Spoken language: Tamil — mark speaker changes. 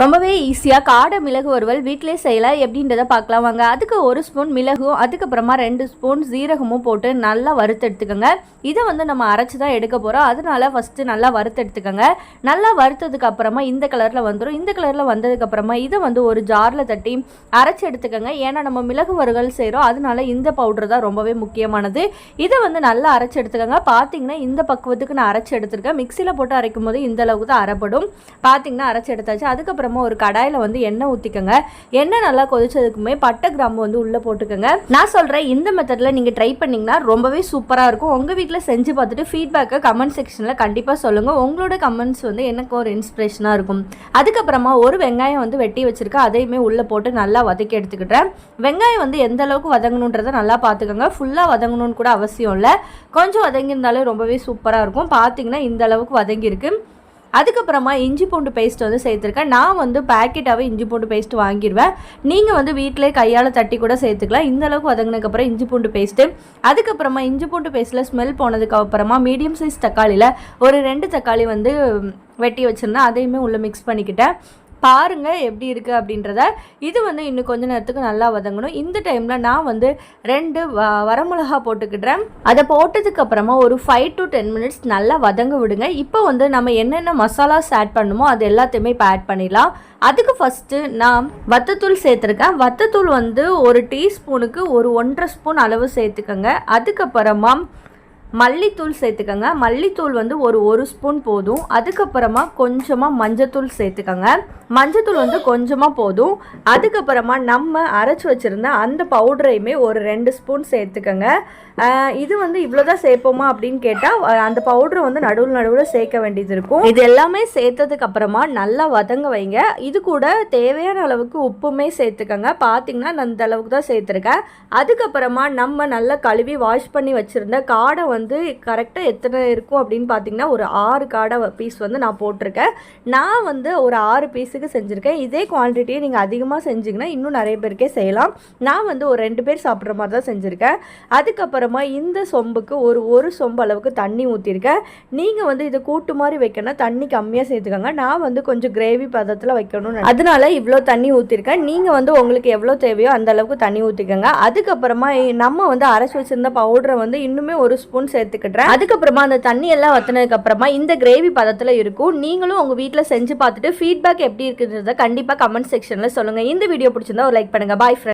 Speaker 1: ரொம்பவே ஈஸியாக காடை மிளகு வறுவல் வீட்டிலே செய்யலாம் எப்படின்றத பார்க்கலாம் வாங்க. அதுக்கு ஒரு ஸ்பூன் மிளகும் அதுக்கப்புறமா ரெண்டு ஸ்பூன் சீரகமும் போட்டு நல்லா வறுத்து எடுத்துக்கோங்க. இதை வந்து நம்ம அரைச்சி தான் எடுக்க போகிறோம் அதனால ஃபஸ்ட்டு நல்லா வறுத்து எடுத்துக்கோங்க. நல்லா வறுத்ததுக்கு அப்புறமா இந்த கலரில் வந்துடும் இந்த கலரில் வந்ததுக்கப்புறமா இதை வந்து ஒரு ஜாரில் தட்டி அரைச்சி எடுத்துக்கோங்க. ஏன்னா நம்ம மிளகு வறுவல் செய்கிறோம் அதனால இந்த பவுடர் தான் ரொம்பவே முக்கியமானது. இதை வந்து நல்லா அரைச்சி எடுத்துக்கோங்க. பார்த்தீங்கன்னா இந்த பக்குவத்துக்கு நான் அரைச்சி எடுத்துருக்கேன். மிக்சியில் போட்டு அரைக்கும் போது இந்த அளவுக்கு தான் அரைப்படும். பார்த்தீங்கன்னா அரைச்சி எடுத்தாச்சு. அதுக்கப்புறம் ஒரு கடாயில் வந்து எண்ணெய் ஊற்றிக்கோங்க எண்ணெய் நல்லா கொதிச்சதுக்குமே பட்டை கிராம்பு வந்து உள்ளே போட்டுக்கோங்க. நான் சொல்கிறேன் இந்த மெத்தடில் நீங்கள் ட்ரை பண்ணிங்கன்னா ரொம்பவே சூப்பராக இருக்கும். உங்கள் வீட்டில் செஞ்சு பார்த்துட்டு ஃபீட்பேக்கை கமெண்ட் செக்ஷனில் கண்டிப்பாக சொல்லுங்கள் உங்களோட கமெண்ட்ஸ் வந்து எனக்கு ஒரு இன்ஸ்பிரேஷனாக இருக்கும். அதுக்கப்புறமா ஒரு வெங்காயம் வந்து வெட்டி வச்சுருக்கேன். அதையுமே உள்ளே போட்டு நல்லா வதக்கி எடுத்துக்கிட்டேன். வெங்காயம் வந்து எந்த அளவுக்கு வதங்கணுன்றதை நல்லா பார்த்துக்கோங்க. ஃபுல்லாக வதங்கணும்னு கூட அவசியம் இல்லை. கொஞ்சம் வதங்கியிருந்தாலே ரொம்பவே சூப்பராக இருக்கும். பார்த்தீங்கன்னா இந்த அளவுக்கு வதங்கியிருக்கு. அதுக்கப்புறமா இஞ்சி பூண்டு பேஸ்ட் வந்து சேர்த்துருக்கேன். நான் வந்து பேக்கெட்டாகவே இஞ்சி பூண்டு பேஸ்ட் வாங்கிடுவேன் நீங்கள் வந்து வீட்டிலே கையால் தட்டி கூட சேர்த்துக்கலாம். இந்த அளவுக்கு வதங்கினதுக்கப்புறம் இஞ்சி பூண்டு பேஸ்ட்டு அதுக்கப்புறமா இஞ்சி பூண்டு பேஸ்ட்டில் ஸ்மெல் போனதுக்கு அப்புறமா மீடியம் சைஸ் தக்காளியில் ஒரு ரெண்டு தக்காளி வந்து வெட்டி வச்சுருந்தேன். அதையுமே உள்ளே மிக்ஸ் பண்ணிக்கிட்டேன். பாருங்கள் எப்படி இருக்குது அப்படின்றத இது வந்து இன்னும் கொஞ்ச நேரத்துக்கு நல்லா வதங்கணும். இந்த டைமில் நான் வந்து ரெண்டு வ வரமிளகா போட்டுக்கிடுறேன். அதை போட்டதுக்கப்புறமா ஒரு ஃபைவ் டு டென் மினிட்ஸ் நல்லா வதங்க விடுங்க. இப்போ வந்து நம்ம என்னென்ன மசாலாஸ் ஆட் பண்ணுமோ அது எல்லாத்தையுமே இப்போ ஆட் பண்ணிடலாம். அதுக்கு ஃபஸ்ட்டு நான் வத்தத்தூள் சேர்த்துருக்கேன். வத்தத்தூள் வந்து ஒரு டீஸ்பூனுக்கு ஒரு ஒன்றரை ஸ்பூன் அளவு சேர்த்துக்கோங்க. அதுக்கப்புறமா மல்லித்தூள் சேர்த்துக்கோங்க. மல்லித்தூள் வந்து ஒரு ஒரு ஸ்பூன் போதும். அதுக்கப்புறமா கொஞ்சமாக மஞ்சத்தூள் சேர்த்துக்கோங்க. மஞ்சத்தூள் வந்து கொஞ்சமாக போதும். அதுக்கப்புறமா நம்ம அரைச்சி வச்சுருந்த அந்த பவுடரையுமே ஒரு ரெண்டு ஸ்பூன் சேர்த்துக்கோங்க. இது வந்து இவ்வளோதான் சேர்ப்போமா அப்படின்னு கேட்டால் அந்த பவுடரை வந்து நடுவில் நடுவில் சேர்க்க வேண்டியது இருக்கும். இது எல்லாமே சேர்த்ததுக்கு அப்புறமா நல்லா வதங்க வைங்க. இது கூட தேவையான அளவுக்கு உப்புமே சேர்த்துக்கோங்க. பார்த்தீங்கன்னா நான் இந்த அளவுக்கு தான் சேர்த்துருக்கேன். அதுக்கப்புறமா நம்ம நல்லா கழுவி வாஷ் பண்ணி வச்சுருந்த காடை வந்து வந்து கரெக்டாக எத்தனை இருக்கும் அப்படின்னு பார்த்தீங்கன்னா ஒரு ஆறு காடை பீஸ் வந்து நான் போட்டிருக்கேன். நான் வந்து ஒரு ஆறு பீஸுக்கு செஞ்சுருக்கேன். இதே குவான்டிட்டியை நீங்கள் அதிகமாக செஞ்சிங்கன்னா இன்னும் நிறைய பேருக்கே செய்யலாம். நான் வந்து ஒரு ரெண்டு பேர் சாப்பிட்ற மாதிரி தான் செஞ்சுருக்கேன். அதுக்கப்புறமா இந்த சொம்புக்கு ஒரு ஒரு சொம்பு அளவுக்கு தண்ணி ஊற்றிருக்கேன் நீங்கள் வந்து இதை கூட்டு மாதிரி வைக்கணும் தண்ணி கம்மியாக சேர்த்துக்கோங்க. நான் வந்து கொஞ்சம் கிரேவி பதத்தில் வைக்கணும்னு அதனால இவ்வளோ தண்ணி ஊற்றிருக்கேன் நீங்கள் வந்து உங்களுக்கு எவ்வளோ தேவையோ அந்த அளவுக்கு தண்ணி ஊற்றிக்கோங்க அதுக்கப்புறமா நம்ம வந்து அரைச்சி வச்சிருந்த பவுடரை வந்து இன்னுமே ஒரு ஸ்பூன் சேர்த்துக்கிட்டேன் அதுக்கப்புறமா அந்த தண்ணி எல்லாம் வத்தினதுக்கு அப்புறமா இந்த கிரேவி பதத்தில் இருக்கும். நீங்களும் உங்கள் வீட்டில் செஞ்சு பார்த்துட்டு ஃபீட்பேக் எப்படி இருக்குன்றத கண்டிப்பாக கமெண்ட் செக்ஷனில் சொல்லுங்கள் இந்த வீடியோ பிடிச்சிருந்தா ஒரு லைக் பண்ணுங்கள் பாய் ஃப்ரெண்ட்